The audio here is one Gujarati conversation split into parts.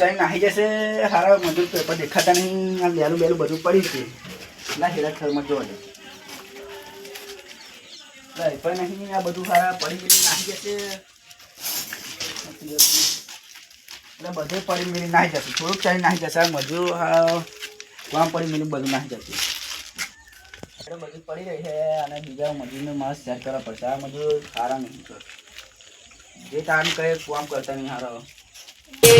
ચાઈ નાહી જશે સારા મજૂર પેપર દેખાતા નહીં. આ લેલું બેલું બધું પડી છે. ના, હેરા થરમાં જોવા જાય પણ નહીં, આ બધું સારા પડી ગયેલું નાહી જશે. એટલે બધું પડી મેળી નાહી જશે. થોડુંક ચાઈ નાહી જશે. આ મજૂર કામ પડી મેળી બધું નાહી જશે. એટલે બધું પડી રહી છે અને બીજા મજૂરને માસ શેર કરવા પડશે. આ મજૂર સારા નહીં. કર જે કામ કહે, કામ કરતા નહીં હારા તે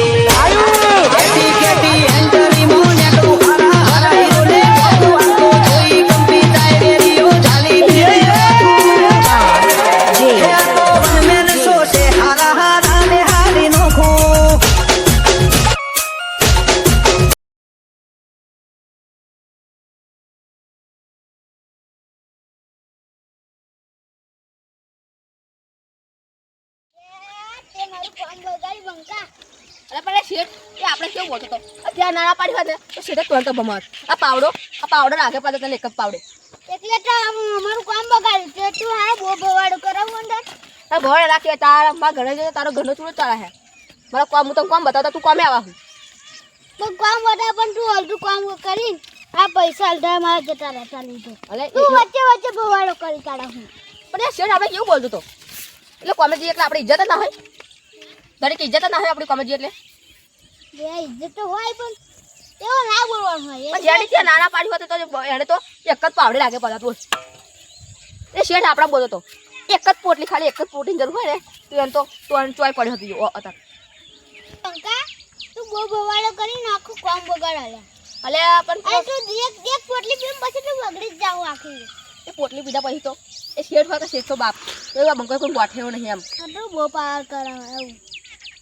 અત્યારે નાના પાડી હોય ને તો શેઠે તોડતો ભમાત આ પાવડો આ પાવડો નાખે પાછો તને એક જ પાવડે. એટલે તો અમારું કામ બગાડ્યું તે તું હા બહુ બવાડું કરાવું અંદર આ ભણે રાખી તારા મારા ઘરે જઈને તારો ઘરનો ચૂડો ચાલે છે મારા કામ હું તને કામ બતાવતા તું કામે આવા હું. તો કામ બતા પણ તું અડધું કામ કરીને આ પૈસા અડધા મારા જતા રહેતા લીધો તું. વચ્ચે વચ્ચે બવાડો કરી કાઢા હું. પણ એ શેઠ આપણે કેવું બોલતો તો? એટલે કોમેડી એટલે આપણે ઇજ્જત જ ના હોય. દરેક ઇજ્જત ના હોય આપણી કોમેડી એટલે. બે ઇજ્જત તો હોય પણ એવો ના બોલવાનું હોય. ત્યાં નાના પાડી હોય તો તો એને તો એક જ પાવડે લાગે બોલ એ શેઠ આપણા બોલો તો. એક જ પોટલી ખાલી એક જ પોટલીની જરૂર હોય ને તો એને તો ત્રણ ચોય પડી હતી ઓ અત્યારે તું બહુ બવાડો કરીને આખું કામ અલે પણ તું એક એક પોટલી પીમ પછી તું બગડી જ જાવ આખી એ પોટલી પીધા પછી તો એ શેઠ હોય તો શેઠ તો બાપ. એવા બંકો કોઈ નહીં એમ. બહુ પાર કરાવે એવું.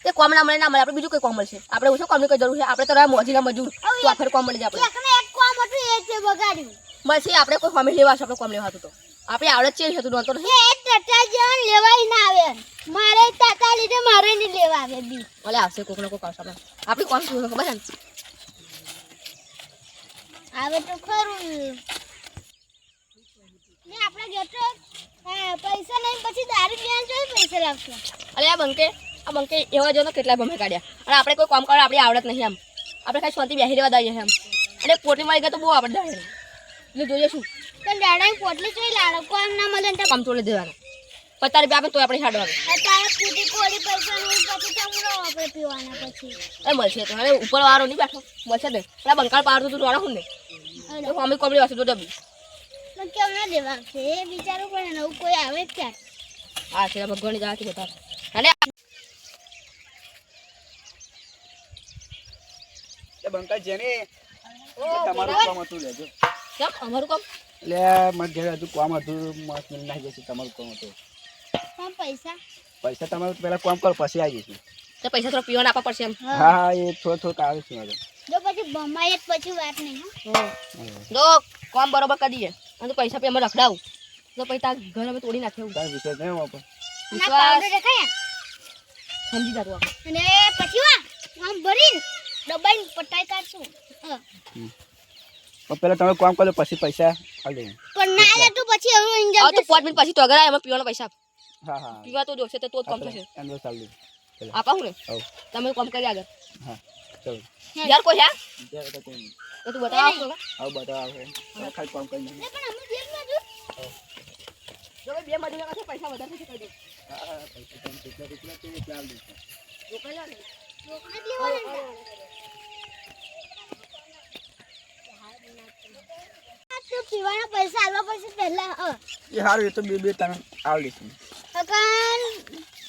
એ કોમ ના મળે ના મળે આપણે બીજું કોઈ કોમ મળશે. આપણે ઓછો કોમની કોઈ જરૂર છે? આપણે તો રહ્યા મોજીના મજૂર. તો આ ફેર કોમ મળી જાય આપણે. એક કામ હતું એ છે બગાડ્યું મળશે આપણે કોઈ કોમે લેવા આપણે કોમ લેવા તો. આપણે આવડત ચેન્જ હતું નહોતો એ ટટા જેવા લેવાય ના આવે. મારે તાતા લીધે મારે નહીં લેવા આવે બી. ભલે આવશે કોઈક ને કોઈક આવશે આપણે. આપણી કોમ શું છે ખબર છે આવે તો ખરું. ને આપણે પૈસા નહીં પછી દારૂ પીવાનું પૈસા લાવશો અલે આ બંકે આ બંકે એવા જો કેટલા ભમે કાઢ્યા. અને આપણે કોઈ કામ કરવા આપણી આવડત નહીં એમ. આપણે ખાલી શાંતિ બેસી રહેવા દઈએ એમ. અને પોટલી મળી ગયા તો બહુ આપણે દાડે એટલે જોઈએ શું. પણ દાડાની પોટલી જોઈ લાડો કોમ ના મળે ને તો કામ તોડી દેવાના. પચાસ રૂપિયા આપે તો આપણે છાડવાનું એ મળશે તો. હવે ઉપર વાળો નહીં બેઠો. મળશે ને. એટલે બંકાળ પાડતું તું રોડા હું ને. અમે કોમડી વાસી તો ડબી. પણ કેમ ના દેવા? છે એ વિચારવું નવું કોઈ આવે ક્યાં આ છે ભગવાનની જાતી બધા અને એ બંકા જેને તમારું કામ હતું લેજો. કેમ? અમારું કામ? એટલે મારે ઘરે હજુ કામ હતું મસ્ત મિલ નાખી જશે તમારું કામ હતું. પણ પૈસા? પૈસા તમારે પહેલા કામ કરો પછી આવી જશે તો પૈસા થોડા પીવાના આપવા પડશે એમ. હા હા એ થોડું થોડુંક આવે છે મારે જો પછી ભમાય પછી વાત નહીં હો. જો કામ બરોબર કરી દઈએ. અને તો પૈસા પે અમે રખડાવું. તો પછી તાર ઘર અમે તોડી નાખ્યું તારે વિશ્વાસ નહીં વાપર વિશ્વાસ. સમજી આપણે. અને પછી વા આમ ભરીને. દબાઈને પટાઈ કાઢશું હા. પહેલા તમે કામ કરો પછી પૈસા આવી દઉં પણ ના આયા તો પછી હવે ઇન્જેક્શન તો પાંચ મિનિટ પછી તો અગર પીવાનો પીવાના પૈસા હા હા પીવા તો જોશે તો તો જ કામ થશે એમ ચાલુ આપા હું ને તમે કામ કરી આગળ હા ચલો યાર કોઈ હે યાર તો કોઈ નહીં તો તું બતાવ આપશો ને? બતાવ હવે ખાલી કામ કરી. પણ અમે જેબમાં જો જો ભાઈ બે મજૂર પાસે પૈસા વધારે છે કહી દો હા પૈસા તમે કેટલા કેટલા તે ચાલ દે જા ને. રોકડા જ લેવાના ને. આ તો પીવાના પૈસા આલવા પડશે પહેલા એ સારું એ તો બે બે તમે આવડી છે. અકાન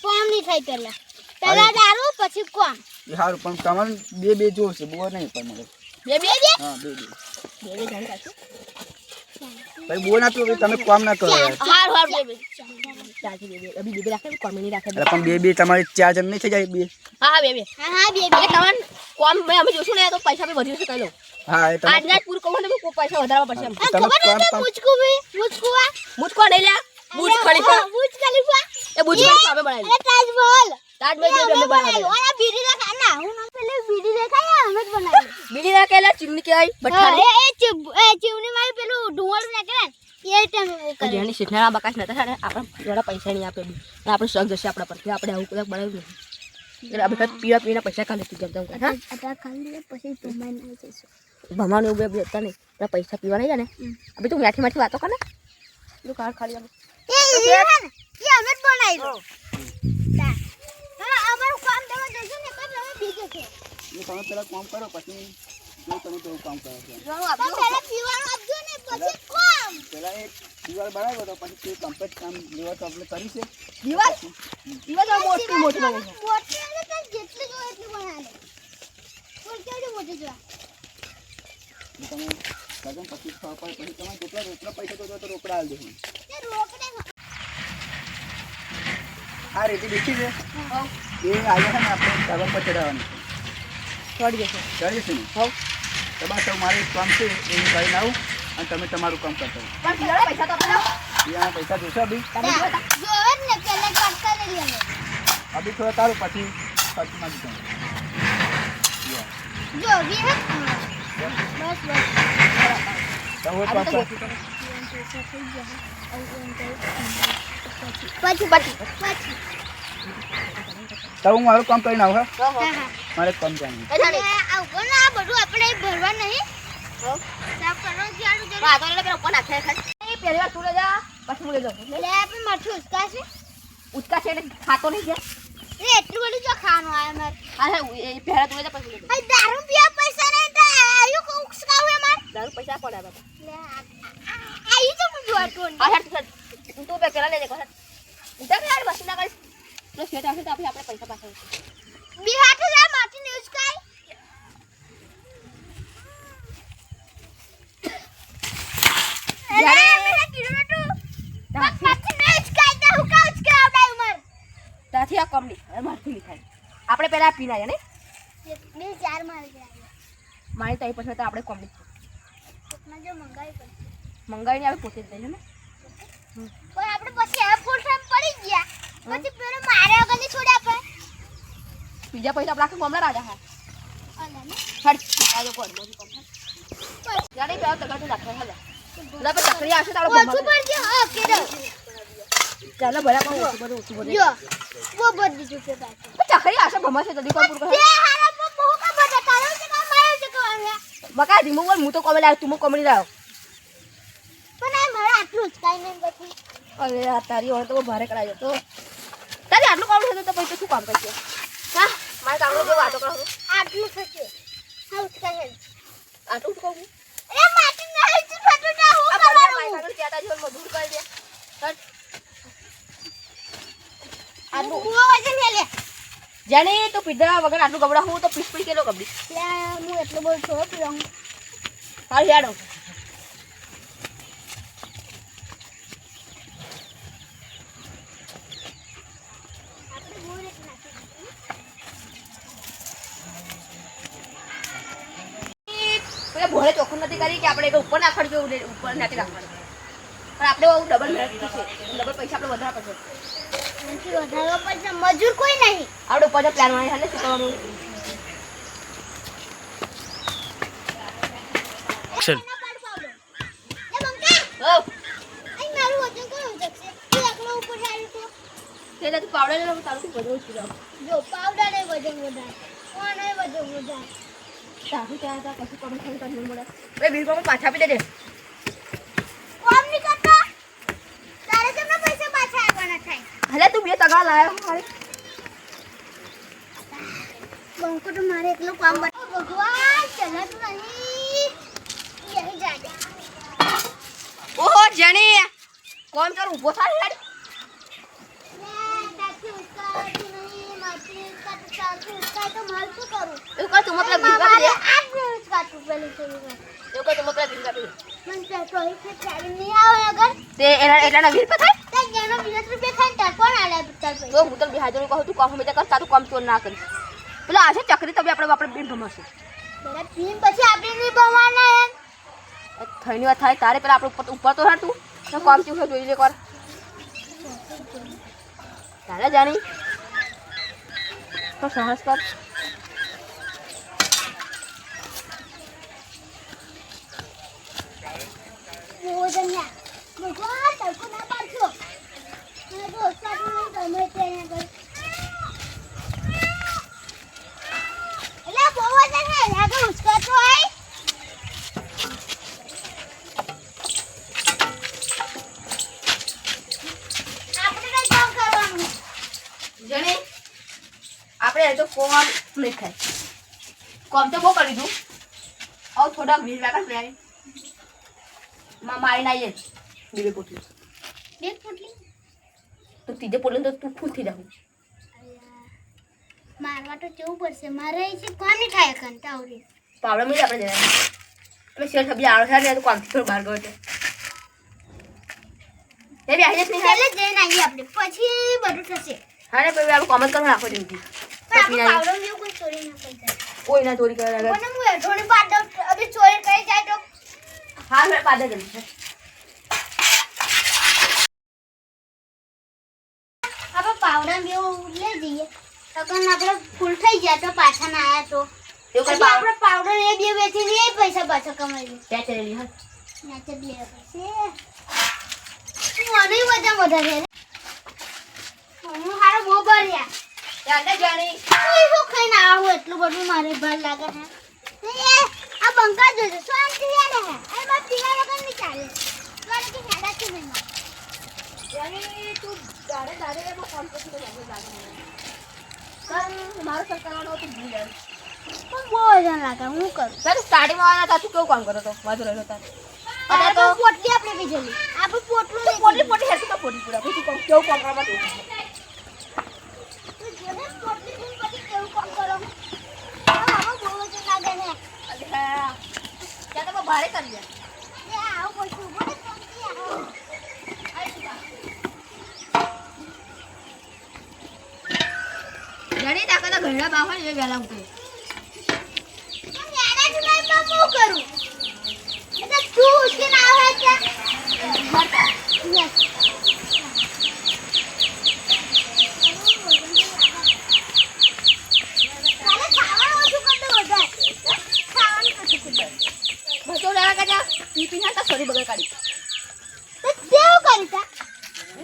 કોમ નહીં થાય પહેલા. પહેલા દારૂ પછી કોમ. એ સારું પણ તમારે બે બે જોશે બહુ નહીં પણ મને બે બે બે હા બે બે. બે બે જાણી કાઢશું. ભાઈ બહુ ના તો તમે કામ ના કરો યાર. હાર હાર બે બે. ચાલશે બે બે. અભી બે બે રાખે કોમ નહીં રાખે. પણ બે બે તમારી ચાર જણ નહીં થઈ જાય બે. હા બે બે. હા હા બે બે. તમને કોમ અમે જોશું ને તો પૈસા બે વધી જશે કહી દઉં હા એ તમે આજના જ પૂરું ને પૈસા વધારવા પડશે ખબર કોમ મુચકુ ભી મુચકુવા મુજકો નહીં લ્યા બુજ ખલીફા મુચ ખલીફા એ બુજ ખલીફા અમે બનાવેલી અરે તાજમહલ. તાજમહલ બે બે અમે ઓલા બીડી દેખા ના હું ના પેલે બીડી દેખાય અમે જ બનાવી બીડી નાખેલા ચીમની કહેવાય હા, એ એ ચીવ- મારી પેલું ઢુંગળ નાખે ને એ ટાઈમ કરે જેની શીખનારા બકાશ નતા થાય ને જોડા પૈસા નહીં આપે અને આપણું શક જશે આપણા પરથી. આપણે આવું કદાચ બનાવ્યું નહીં. એટલે આપણે પીવા પીવાના પૈસા કાઢી જમતા ખાલી લે, પછી જઈશું. ભમાવાનું એવું બે હતા નહીં પેલા પૈસા પીવા નહીં જાને. અભી તું મીઠી મીઠી વાતો કરે તું કાર ખાલી તમે જશે ને પછી અમે ભીગે છે. એ તમે પેલા કામ કરો પછી તમે કેવું કામ કરો. છો પીવાનું તો આપજો. પહેલા પીવાનું આપજો ને પછી કામ. પેલા એક દિવાલ બનાવ્યો તો પછી તે કમ્પ્લીટ કામ લેવા તો આપણે કરી છે. દિવાલ? દિવાલ તો મોટી મોટી બની છે. મોટી એટલે જેટલી જોઈએ એટલી બનાવી. લે કેવડી મોટી જોવા. એ તમે લગન પછી પછી તમે જેટલા પૈસા તો રોકડા આવી દેવું આ રેતી દેખી છે એ આજે છે ને આપણે કાગળ પર ચડાવવાની ચડી જશે ચડી જશે ને. તમારે મારે કામ છે એ કરીને આવું અને તમે તમારું કામ કરતા પૈસા પૈસા જોશો અભી અભી થોડા તારું પછી પછી દીધું જો બસ બસ તો પાછા. પછી હું મારું કામ કરીને આવું હા? મારે કામ જાણવું કઈ જાણી? આ ઉપર ને આ બધું આપણે ભરવા નહીં. સાફ કરવા જાણું તો આ તો પેલા લે જા. પછી હું લઈ જાઉં. એટલે આપણે માથું ઉચકાશે. ઉચકા છે એટલે ખાતો નહીં ગયા એ એટલું બધું જો ખાવાનું આવે મારે હા એ પહેલા તું પછી આ દારૂ પીવા પૈસા તો આયુ ઉચકાવું એ મારે દારૂ પૈસા પડે બાબા આયુ તો હું જોતું હા હેડ તું તું તો બે લે હેડ ઉઠા કે યાર મશીન ના કરીશ તો શેઠ આવશે તો આપણે આપણે પૈસા પાછા બિહાર તો જા માટી ને ઉચકાય જ્યારે- અરે મેં કીધું નતું માટી ને ઉચકાય તો હું કા ઉચકાવડાય ઉમર ત્યાંથી આ કમની હવે મારથી નહીં થાય આપણે પહેલા પીને આવ્યા ને? બે ચાર મારી મારી તો પછી તો આપણે કોકના જો મંગાવી પડશે. મંગાવીને આવે પોતે જ લઈ ને? પણ આપણે પછી હવે ફૂલ ટાઈમ પડી ગયા. પછી પેલો મારે વગરની છોડ્યા આપણે બીજા પૈસા આપણે આખા કોમલા રાજા હા. ને? હટ. આજો કોણ મોજી કોમ જાણે પેલા તગડ તો રાખે હલા એટલે પછી ચકરી આવશે આપણે ઓછું હા કેડો ચાલો બરાબર ઓછું બધું ઓછું બધું. જો બહુ બધી દીધું છે પાછું પણ ચકરી આવશે ભમા છે જલ્દી કોમ પૂરું તે કર હારા પર બહુ કા બધા તારો છે કા મારો છે? કા મકા ધીમું બોલ હું તો કોમે લાવ તું મો કોમેડી લાવ પણ આ મારે આટલું જ કાઈ નહીં પછી. અરે આ તારી હોય તો ભારે કરાયો તો. તારી આટલું કામ થતું તો પછી શું કામ કરશે હા? મારે કામ જેવું વાતો કરો આટલું થશે હા ઉઠકા છે આટલું કહું એ માટી નહીં છું ફટું ના હું કરવાનું. માઈક કેતા જો મજૂર કરી દે. હટ. આટલું. હું વજન લે જાણે તો પીધા વગર આટલું ગબડા હું તો પીસ પડી કેલો ગબડી. હું એટલો બોલ થોડો પીવા હું. હાલ ભોળે ચોખ્ખું નથી કરી કે આપણે ઉપર નાખવાનું કે ઉપર નાખી રાખવાનું પણ આપણે બહુ ડબલ મહેનત છે. ડબલ પૈસા આપણે વધારે પડશે એનાથી વધારવા પડશે મજૂર કોઈ નહીં. આવડો ઉપર પ્લાનમાં હાલે શું કરવાનું? એના પાડ પાવડો એ મંકા હો અહીં મારું વજન કયું જશે તું એકલો ઉપર આવ્યું તો? તે તું પાવડે ને તારું બધું છું પીધું જો પાવડર એ વજન વધારે કોણ વજન વધારે? તારું ત્યાં કશું કરી મળે. બે રૂપિયા પાછા આપી દેજે. કોમ નહીં કરતો તારે કેમના પૈસા પાછા આવવાના હલે તું બે તગા લાયો મારે બંકો તો મારે એકલો કામ ભગવાન ચલાતું નહીં. યહી જાડે ઓહો જણી. કોમ તાર ઊભો થાય યાર ને પેલી થોડી વાર. એવું તો હું તને હાજર કહું તું કોમ હમેશા કર તારું કામ ચોર ના કરીશ. પેલા આજે ચકરી તમે આપણે આપણે બેન ભમાશે. બરાબર પછી આપણે નહીં ભમાના એમ. થઈની વાત થાય તારે પેલા આપણે ઉપર ઉપર તો હા તું તો કામ જોઈ લે કર તારે જાણી. તો સાહસ કર. ભગવાન તડકો ના પાડશો. આપણે તો કોમ નહીં થાય કોમ તો બહુ કરી દીધું. આવું થોડાક વીસ લાખ મારી નાઈએ બીજી પોટલી. બે પોટલી? તો ત્રીજે પોલે તો તું ખુશ થઈ જાઉં મારવા તો જવું પડશે? મારે છે કોમ નહીં થાય કંટા આવડી તો મળી આપણે જરા અમે શેર સબ્જી આવડે છે ને તો કોમથી થોડું બહાર ગયો છે. એ બી આવી જશે પહેલે જઈને આવીએ આપણે. પછી બધું થશે. હા પછી આપણે કોમન કરવા રાખો જેવું પણ પાવડો કોઈ ચોરી ના કરી કોઈ ના ચોરી કરે. પણ હું હેઠોની પાડ દઉં ચોરી કરી જાય તો? હા મેં કરી છે આપણે પાવડા બેવું લઈ જઈએ તકન આપણે ફૂલ થઈ ગયા તો પાછા ના આયા તો. એવું પછી કઈ આપણે પાવડર એ બે વેચીને એ પૈસા પાછા કમાઈએ. ત્યાં ચલેલી હા નાચે જ લેવા પડશે મને મજા વધારે હું હારો બહુ ભર્યા. ત્યાં જાણી. કોઈ શું ખાઈને આવું? એટલું બધું મારે ભાર લાગે છે. એ આ બંકા જોજો. શાંતિ હેડે હે અરે બાપ પીવા વગર નહીં ચાલે? મારે કે હેડા છે નહીં જાણી તું દાડે દાડે એમાં કોમ કરતી તો સર મારો સર કરવાનો તો ભૂલ પણ બહુ વજન લાગે હું કરું સર સ્ટાર્ટિંગમાં આવ્યા હતા તું કેવું કામ કરો તો વાંધો રહ્યો હતા અને તો પોટલી આપણે બીજેલી આપણે પોટલું પોટલી પોટલી હેરતી તો? પોટલી પૂરા પછી કેવું કામ કરવા તું તું કરી પોટલી પીને પછી કેવું કામ કરો આમાં બહુ વજન લાગે છે ત્યાં તો ભારે કરી દે એ આવું પછી ઊભો રહે શાંતિ આવો જાણી તાકા તો ઘરડા બા હોય ને એ વહેલા ઉઠે પણ યારા જુલાઈમાં હું કરું એટલે તું ઉઠીને આવે છે યસ કાલે ખાવાનું ઓછું કરી દો વધારે ખાવાનું ઓછું કરી દો બધો લેવા કાજા પી પી ના સોરી બગડ કાઢી તો કેવું કરી તો?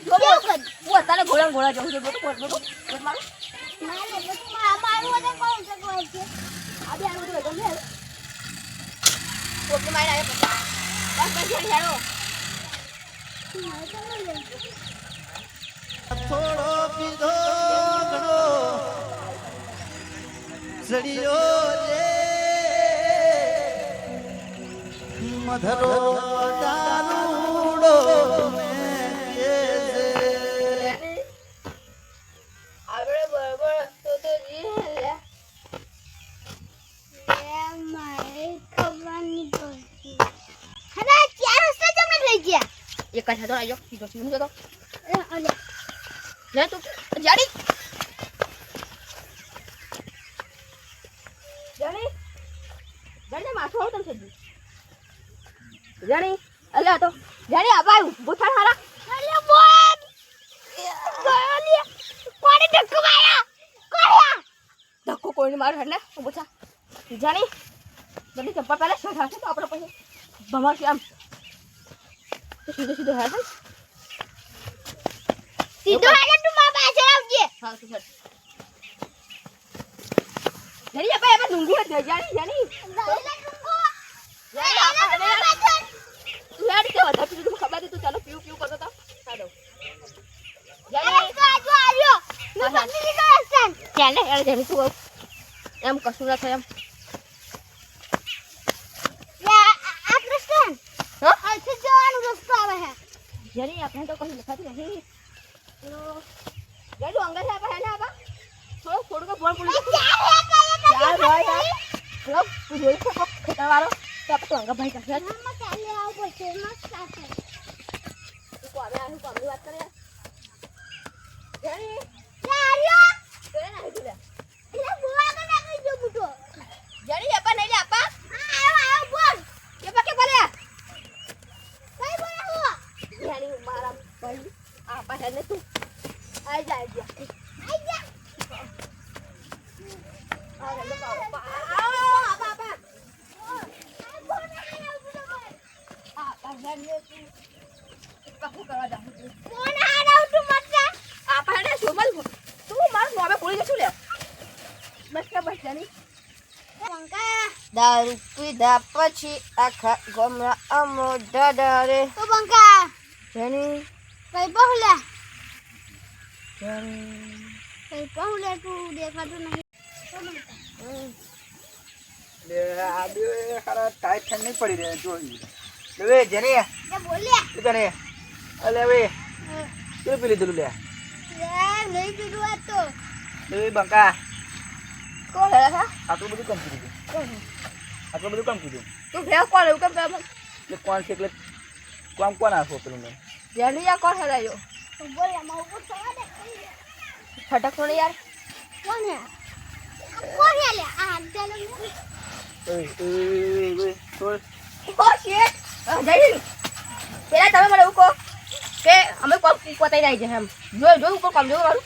ઘરડા કેવું કરી? વેલા અત્યારે ઘોડા ઘોડા જવું છે. બધું બધું રસ્તા રે. મધરો ગયા. એક કાંઠા તો આવ્યો બીજો સીધો જતો લે તું જાડી જાણી જાણી માથું આવું તને સજી જાણી અલ્યા તો જાણી આ બાયું બુથાર હારા અલે બોલ ગયો લે કોને ધક્કો માર્યો કોયા ધક્કો કોઈને માર હેડ ને જાણી જલ્દી ચપ્પલ પહેલા શું થશે તો આપણે પછી ભમાશે આમ તો સીધો સીધો હેડ સીધો હાલે તું મારા પાછળ આવજે. હા તો સર જલ્દી આપણે આપણે ડુંગી હતી જાણી જાણી જાણી ખબર હતી તું ચાલો પીવું પીવું કરતો હતા ચાલો. તો ચાલ ને? યાર જેની તું એમ કશું ના થાય એમ. જેની આપણે તો કશું લખાતું નથી. જેનું અંગર છે આપણે હેને આપા થોડું થોડું બોલ કયા ચાર ભાઈ ચલો જોઈ શકો ખેતર વાળો તો આપણે તો અંગર ભાઈ કરશે. આમાં ચાલે આવું પડશે મસ્ત સાથે કોમે આવ્યું કોમની વાત કરે? જેની લે આર્યો કરે ના હેતું લે એટલે બુવા કે નાખી જો બુટો જેની આપા નહીં લે આપા હા આવ્યો આવ્યો બોલ કે પકે બોલે કઈ બોલે હું જેની મારા ભાઈ આપા હેને તું આઈ જા આઈ જા આઈ જા આ હેને પાપા આ આપા આપા આ બોલ આવ્યો બુટો બોલ આપા હેને તું કકુ કરવા જા ફોન હારાવ તું મત આપણે સોમલ તું મારું મોમે બોલી જશું લે બસ કે બસ જાની બંકા દારૂ પીધા પછી આખા ગમરા અમો રે. તો બંકા જાની કઈ બહુલા જાની કઈ બહુલા તું? દેખાતું નહીં. આ બે ખરા ટાઈટ નહીં પડી રહ્યા જોઈ જેને એ બોલ્યા તું તને અલે પી લીધું લે? યાર નહીં પીધું આ તો. હવે બંકા કોણ હે આટલું બધું કંપની કીધું આટલું બધું કામ કીધું? તું ભેળ કોણ એવું કેમ કેમ એટલે કોણ છે એટલે કોમ કોણ આખો પેલું મેં? જેની યાર કોણ દે ફટક થોડી યાર કોણ હે કોણ હે લે આ ચાલો ઓય ઓય ઓય છોડ ઓ શેટ જઈ પેલા તમે મને એવું કહો કે અમે કોમ પતાઈ જાય છે એમ. જો જો ઉપર કોમ મારું?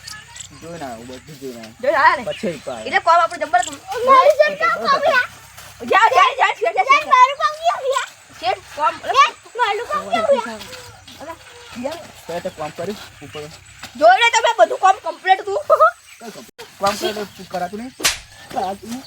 જોઈ ના બધું જોઈ ના પછી એટલે કોમ આપણે જબર મારું કામ જા જા જા શેટ જા શેટ મારું કામ કર્યા શેટ કોમ મારું કામ કર્યા તો તે કામ કર્યું ઉપર જોઈ લે તમે બધું કોમ કમ્પ્લીટ તું કામ કરે તું કરાતું નહીં કરાતું નહીં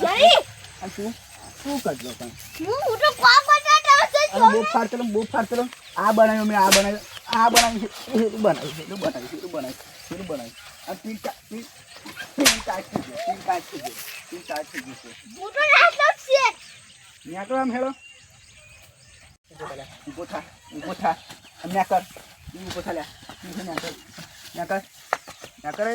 નહીં તું શું કરજો કામ હું હું તો કામ કરતા હતા તો બહુ ફાર ચલો બહુ ફાર ચલો આ બનાવ્યું મેં આ બનાવ્યું આ બનાવ્યું છે એ બનાવ્યું છે એ બનાવ્યું છે એ બનાવ્યું છે એ બનાવ્યું આ તીન ટા તીન કાચી ટાઈટ થઈ કાચી તીન તીન ટાઈટ થઈ હું તો રાત ત્યાં કરો આમ હેડો. ઊભો થા ઊભો થા ન્યા કર. ઈ ઊભો થા લ્યા. ઈ છે ન્યા કર. ન્યા કર.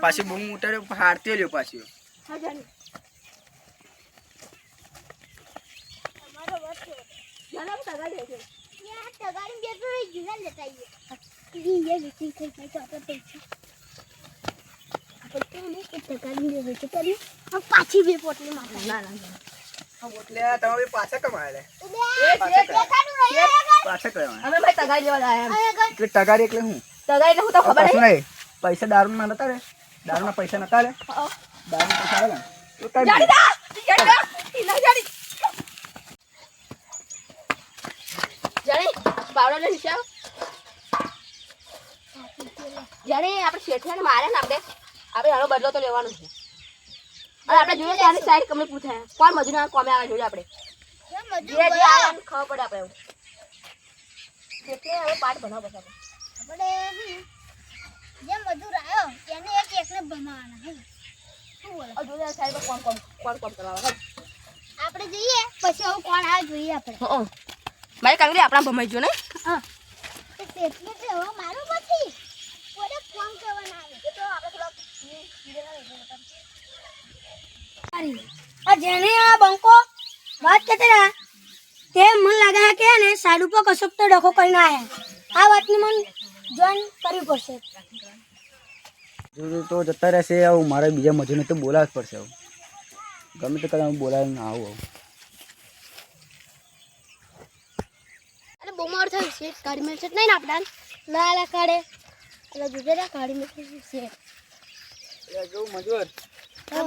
પાછી બૂમ ઉતાર્યો હારતી લ્યો પાછી હાજે તમારો વાત છે. જાના તગા દે છે યાર તગારી બે તો રહી ગયું ને લેતા આવીએ. ઈ એ લીટી થઈ ગઈ તો આપણે પૈસા. આપણે કેવું નહીં બે વેચી કરી હવે પાછી બે પોટલી ના ના એટલે તમે બી પાછા કમાયા લે. એ શેટ દેખાડું રહી આગળ પાછા કમાયા. અમે ભાઈ તગાઈ લેવા લાયા એમ. આગળ એટલે હું? તગાઈ એટલે હું તો ખબર નહીં. પૈસા દારૂના નતા રે દારૂના પૈસા નતા રે દારૂ ના પૈસા આવેલા ને? તો કાંઈ જાડી દા! જાડી ના જાડી. જાણી બાવડા ને નીચે જાણી આપણે શેઠિયાને મારે ને આપણે. આપણે આનો બદલો તો લેવાનો છે. અરે આપણે જોઈએ ત્યાંની સાઈડ કમને પૂછે. કોણ મજૂર કોમે આવે જોઈએ આપણે આવે ખબર પડે આપણે હવે પાઠ ભણાવો બસ આપણે જે મજૂર આવ્યો એને એક એકને ભમાવાના હે શું બોલે? જોઈએ સાઈડ પર કોણ કોણ કોણ કોણ કરવા આપણે જઈએ પછી હવે કોણ આવે જોઈએ આપણે. મારી કાંગરી આપણા ભમાઈ જો ને? હા. એટલે હવે મારું પછી કોને ફોન કરવાના આવે તો આપણે આ જેને આ બંકો વાત કહેતા રહ્યા તે મને લાગે કે ને સાડું પર કશોક તો ડખો કરીને આવ્યા આ વાતની મને જોઈન કરવી પડશે. જોજો તો જતા રહેશે આવું મારે બીજા મજૂરને તો બોલાવવા જ પડશે આવું. ગમે તે કદાચ બોલાવે ના આવું આવું. અરે બહુ થયું છે કાળી મિલ છે નહીં ને આપણા? લાલા કાઢે એટલે બીજા કાળી મિલ છે? મજૂર.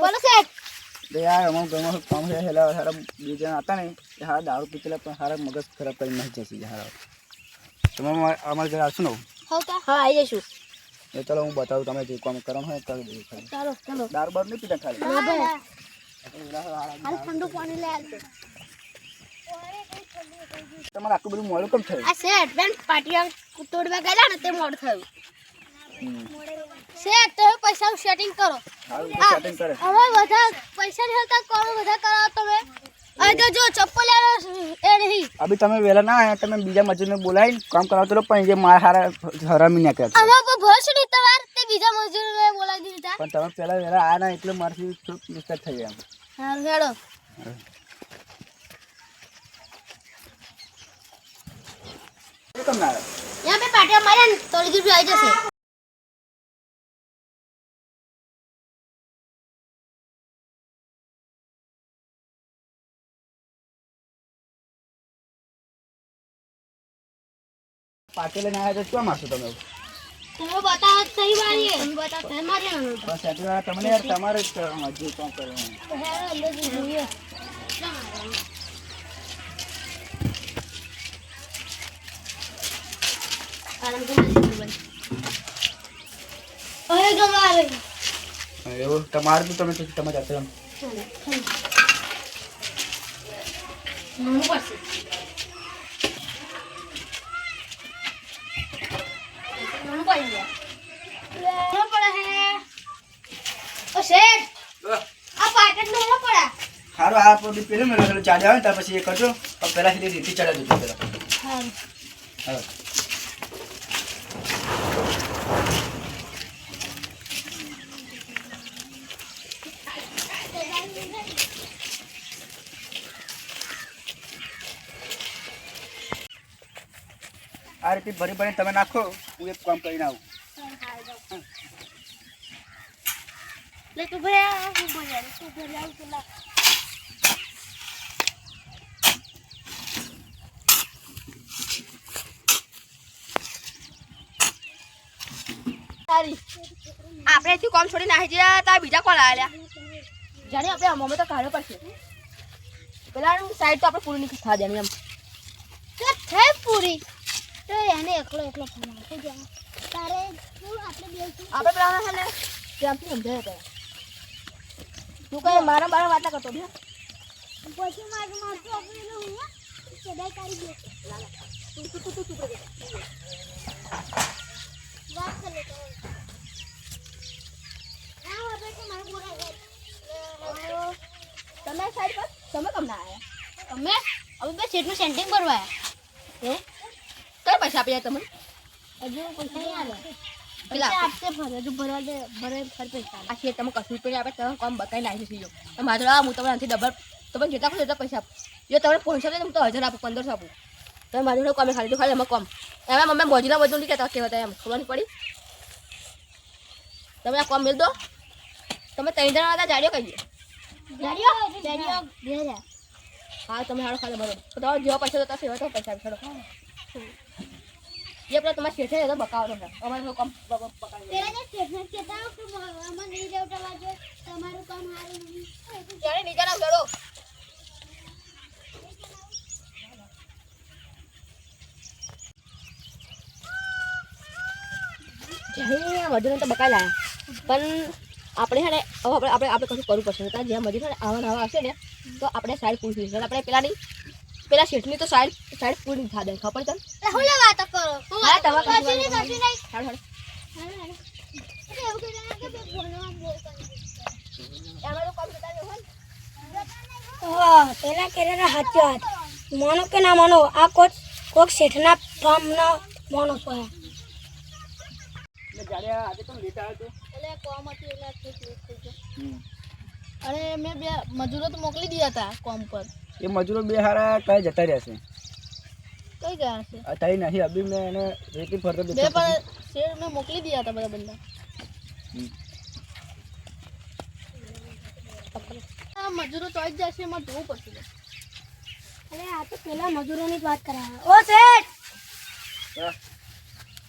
બોલો સાહેબ. તો યાર અમારું ઘરમાં કામ છે હેલા સારા બે જણા હતા ને એ હારા દારૂ પીતેલા પણ સારા મગજ ખરાબ કરી નાખી જશે હારા. તમે અમારા ઘરે આવશો ને? હા આવી જઈશું. એ ચાલો હું બતાવું તમે જે કામ કરવાનું હોય કરી દેજો ખાલી. ચાલો ચાલો. દારૂ બારૂ નહીં પીતા ખાલી? ઠંડુ પાણી તમારે આટલું બધું મોડું કેમ થયું? આ સેટ બેન પાટિયા તોડવા ગયેલા ને તે મોડું થયું. શેઠ તમે પૈસા સેટિંગ કરો. હવે બધા પૈસા નહીં હતા કોણ બધા કરાવો તમે? અહીં જો ચપ્પલ એ નહીં. અભી તમે વેલા ના આયા તમે બીજા મજૂરને બોલાવી કામ કરાવતો પણ જે મારા હારા હરામી ના કર્યા અમાર પર ભરોસો નહીં તે બીજા મજૂરને બોલાવી દીધા. પણ તમે પેલા વેલા આ ના એટલે મારથી થોડુંક મિસ્ટેક થઈ ગયા સારું હેડો તમને આવે યા બે પાટિયા મારે તોલગીર બી આવી જશે. પાકે ના આવે તો શું મારશો તમે? તમે તમારે જ કરવાનું તમારે તો તમે તમે જાતે શેઠ આ પાટણ નો હારો આ પોડી પેલે મેં લખેલું ચાલે આવે ત્યાર પછી એ કરજો. પણ પહેલા સીધી રીતિ ચડાવી દેજો પેલા હા. આ રીતે ભરી ભરીને તમે નાખો હું એક કામ કરીને આવું. લે તું ભર્યા હું ભર્યા તું ભર્યા હું પેલા તારી આપણે અહીંથી કોમ છોડી નાખી જ્યા તા બીજા કોલ આવ્યા જાણે આપણે મમ્મી તો કાઢવો પડશે. પેલા સાઈડ તો આપણે પૂરી નહીં થવા જાણી એમ. તો થઈ પૂરી. તો એને એકલો એકલો ફોન જાય તારે આપણે બે આપણે પેલા છે ને ત્યાંથી સમજાય તું કઈ મારા બારા વાત કરતો બે પછી મારું મારું આપેલું હું સદાય કાઢી દે. તું તું તું તું વાત કરે તો. આ હવે તો મારું બોલાય તમે સાઈડ પર? તમે કમ ના આવ્યા અમે હવે બે સીટનું સેન્ટિંગ ભરવાયા એ કઈ પૈસા આપી તમને હજુ પૈસા નહીં આવે પેલા પૈસા આપશે ભરે હજુ ભરવા દે ભરે ફર પૈસા આ તમે કશું રૂપિયા આપે તમે કોમ બતાવી નાખી છીએ તો માત્ર હું તમને આથી ડબલ તમે જેટલા કહો એટલા પૈસા આપો. જો તમે ફોન છે હું તો હજાર આપું પંદરસો આપું. તમે મારી કોમે ખાલી તો ખાલી એમાં કોમ. એમાં મમ્મી મોજીના બધું નહીં કહેતા કહેવાતા એમ ખબર પડી? તમે આ કોમ મેળ દો. તમે ત્રણ જણા હતા જાડ્યો કહીએ હા તમે હાડો ખાલી બરોબર તો જેવા પૈસા જતા સેવા તો પૈસા છોડો. એ પેલા તમારે શેઠે તો બકાવતો છે. અમારે તો કોમ બકાવી પેલા જે સ્ટેશન કહેતા કે આમાં નહીં રહેવટા લાગે તમારું કામ સારું નહીં. ત્યારે નીચે ના ઉતરો. મજૂરને તો બકાઈ લાયા. પણ આપણે છે ને હવે આપણે આપણે આપણે કશું કરવું પડશે જ્યાં મજૂર છે ને આવા નવા આવશે ને તો આપણે સાઈડ પૂછીશું. આપણે પેલાની પેલા શેઠની તો સાઈડ સાઈડ પૂરી દે ખબર તને? હું લે વાતો કરો? હું હા, વાતો તમારે કશું નહીં. કશું નહીં હાડ હાડ અરે એવું કહેતા હતા કે બે ફોનમાં બોલ કરી. એમાં તો કોમ થતા નહીં હોય ને. હા પેલા કેરેલા હાચો હાથ માનો કે ના માનો આ કોચ કોક શેઠના ફાર્મના માણસ હોય. એટલે જ્યારે આજે તો લેટ આવ્યો એટલે કોમ હતી એટલે થઈ ગયું. અરે મેં બે મજૂરો તો મોકલી દીધા હતા કોમ પર. એ મજૂરો બે હારા કઈ જતા રહેશે કઈ ગયા છે? અત્યારે નહીં અભી મેં એને રેતી ફરતો બે પણ શેર મેં મોકલી દીધા હતા બધા બંદા આ મજૂરો તો જ જશે એમાં ધોવું પડશે અરે આ તો પેલા મજૂરોની જ વાત કરાવે. ઓ શેઠ!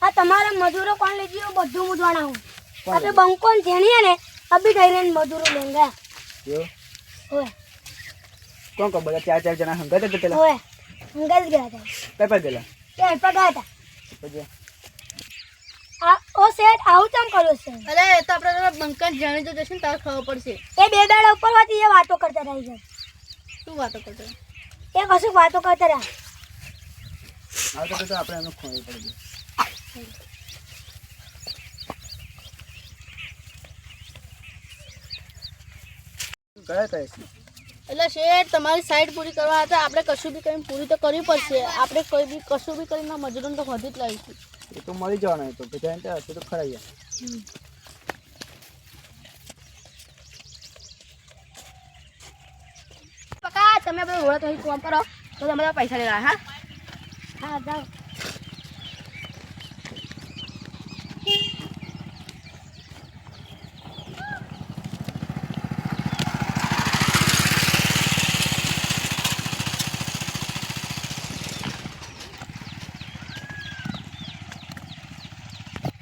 આ તમારા મજૂરો કોણ લઈ ગયો? બધું હું જણાવું આપણે બંકો ને જેણીએ ને અભી થઈને મજૂરો લેંગા? હોય કોણ કોણ બધા ચાર ચાર જણા હંગાત જ પેલા હોય હંગાત ગયા હતા પેપર પર ગયેલા? તે ગયા હતા. પછી આ ઓ સેટ આવું કેમ કરો છે? અરે એ તો આપણે બંકર જાણી તો જશે ને તારે ખબર પડશે. એ બે દાડા ઉપર વાતી એ વાતો કરતા રહી છે. શું વાતો કરતા એ કશું વાતો કરતા રહ્યા આ તો આપણે એનું ખોઈ પડી ગયા. હતા એસી એટલે શેઠ તમારી સાઈડ પૂરી કરવા હતા આપણે કશું બી કરીને પૂરી તો કરવી પડશે. આપણે કોઈ બી કશું બી કરીને મજૂરોને તો વધી જ લાવીશું. એ તો મળી જવાના એ તો. બધા એને હશે તો ખરા પકા તમે બધું રોડ તો કોમ કરો તો તમે પૈસા લેવા હા? હા જાઓ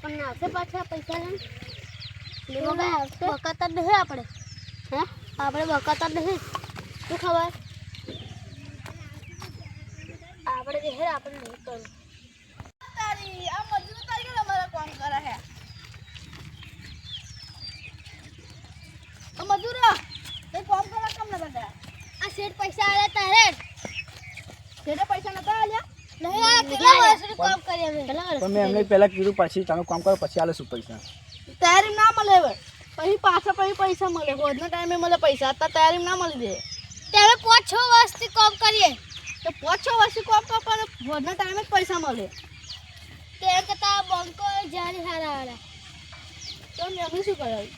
પણ આવશે પાછા પૈસા લઈને બકાતા જ નહીં આપણે? હે? આપણે બકાતા જ નહીં. શું ખબર આપણે જે હે આપણે નહીં કરવું તારી આ મજૂર તારી કે અમારા કામ કરે હે આ મજૂરો તે કામ કરવા કેમ નતા ગયા આ શેઠ પૈસા આલે તારે શેઠે પૈસા નતા આલ્યા નહીં આ કેટલા વર્ષથી કામ કરી અમે પણ મેં એમને પહેલા કીધું પછી તમે કામ કરો, પછી આલે શું પૈસા? તૈયારી ના મળે હવે. પછી પાછા પછી પૈસા મળે. રોજના ટાઈમે મળે પૈસા. અત્યારે તૈયારી ના મળી દે ત્યારે પાંચ છ વર્ષથી કામ કરીએ. તો પાંચ છ વર્ષથી કામ કરો પણ રોજના ટાઈમે જ પૈસા મળે. તે કરતા બંકો જ્યારે હારા હારા. તો મેં શું કરાવ્યું?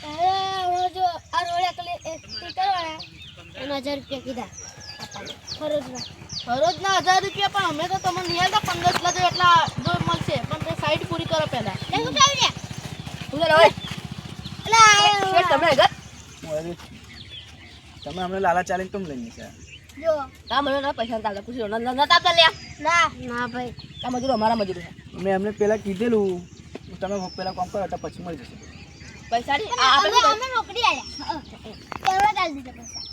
ત્યારે જો આ રોડ એકલી સ્પીકર વાળા એને હજાર રૂપિયા કીધા. ફરજના હરોજના હજાર રૂપિયા પણ અમે તો તમને નહીં આવતા પંદર એટલા જો એટલા જો મળશે. પણ તે સાઈડ પૂરી કરો પહેલા. હું હવે? તમે અમને લાલા ચાલીને કેમ લઈને છે જો. તા મને ના પૈસા તાલે પૂછી ના તાપતા લ્યા. ના. ના ભાઈ. તા મજૂર અમારા મજૂર છે. મેં અમને પહેલાં કીધેલું તમે પહેલાં કામ કરો તો પછી મળી જશે. પૈસા આ અમે નોકરી આલ્યા એવડા ચાલી દીધા પૈસા?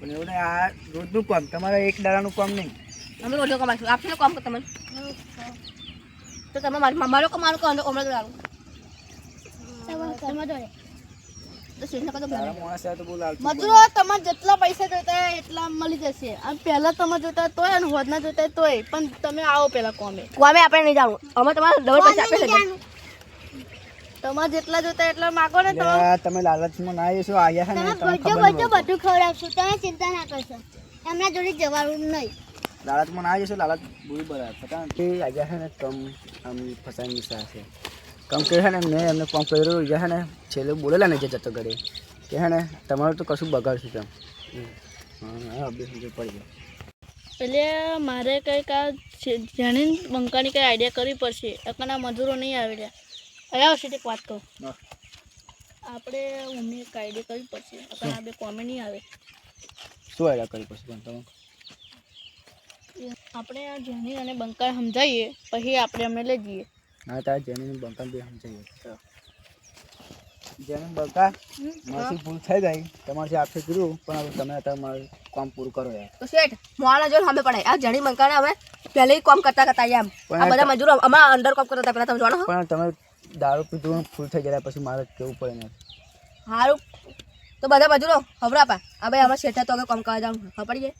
પણ એવું નહીં આ રોજનું કામ તમારે એક દાડાનું કામ નહીં. અમે રોજો કમાઈશું આપશે ને કામ તમે તો તમે મારું મારો કો મારો કો અંદર લાવું તમે જેટલા પૈસા જોતા એટલા મળી જશે. અને પહેલા તમે જોતા તોય અને હોદના જોતા તોય પણ તમે આવો પેલા કોમે. કોમે આપણે નહીં જાણવું. અમે તમારે ડબલ પૈસા આપી છે તમારે જેટલા જોતા એટલા માગો ને તો તમે લાલચમાં ના આવીશું આવ્યા છે ને? તમે બધું બધું બધું ખવડાવશું તમે ચિંતા ના કરશો. એમના જોડે જવાનું નહીં. લાલચમાં ના આવીશું લાલચ બહુ બરાબર પતા કે આવ્યા છે ને કમ આમ ફસાઈ મિસા છે. કમ કે છે ને મેં એમને કામ કર્યું ગયા છે ને છેલ્લે બોલેલા ને જે જતો ઘરે. કે છે ને તમારું તો કશું બગાડશું તેમ. હા બે પડી ગયો એટલે મારે કંઈક આ જાણીને બંકાની કંઈ આઈડિયા કરવી પડશે. એકના મજૂરો નહીં આવી અહીંયા આવશે એક વાત કહું. આપણે મમ્મી કાયદે કરવી પડશે. એકના આ બે કોમે નહીં આવે. શું આઈડિયા કરી પછી પણ તમે? આપણે આ જેની અને બંકા સમજાવીએ પછી આપણે અમને લઈ જઈએ. હા તારે જેની બંકા બે સમજાવીએ જેની બંકા મારી ભૂલ થઈ ગઈ તમારે આપશે કીધું પણ હવે તમે અત્યારે મારું કામ પૂરું કરો યાર. તો શેઠ મોડા જો સામે પડે આ જણી બંકાને હવે પહેલે કામ કરતા કરતા એમ. આ બધા મજૂરો અમારા અંડર કામ કરતા પહેલા તમે જાણો પણ તમે દારૂ પીધું ફૂલ થઈ ગયા પછી મારે કેવું પડે ને? સારું તો બધા બાજુ લો ખબર આપા. આ ભાઈ હમણાં શેઠા તો કામ કરવા જવાનું ખબર છે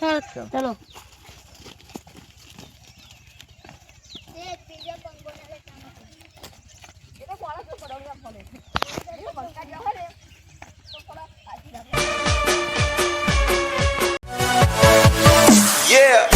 હા ચાલો. તો Yeah.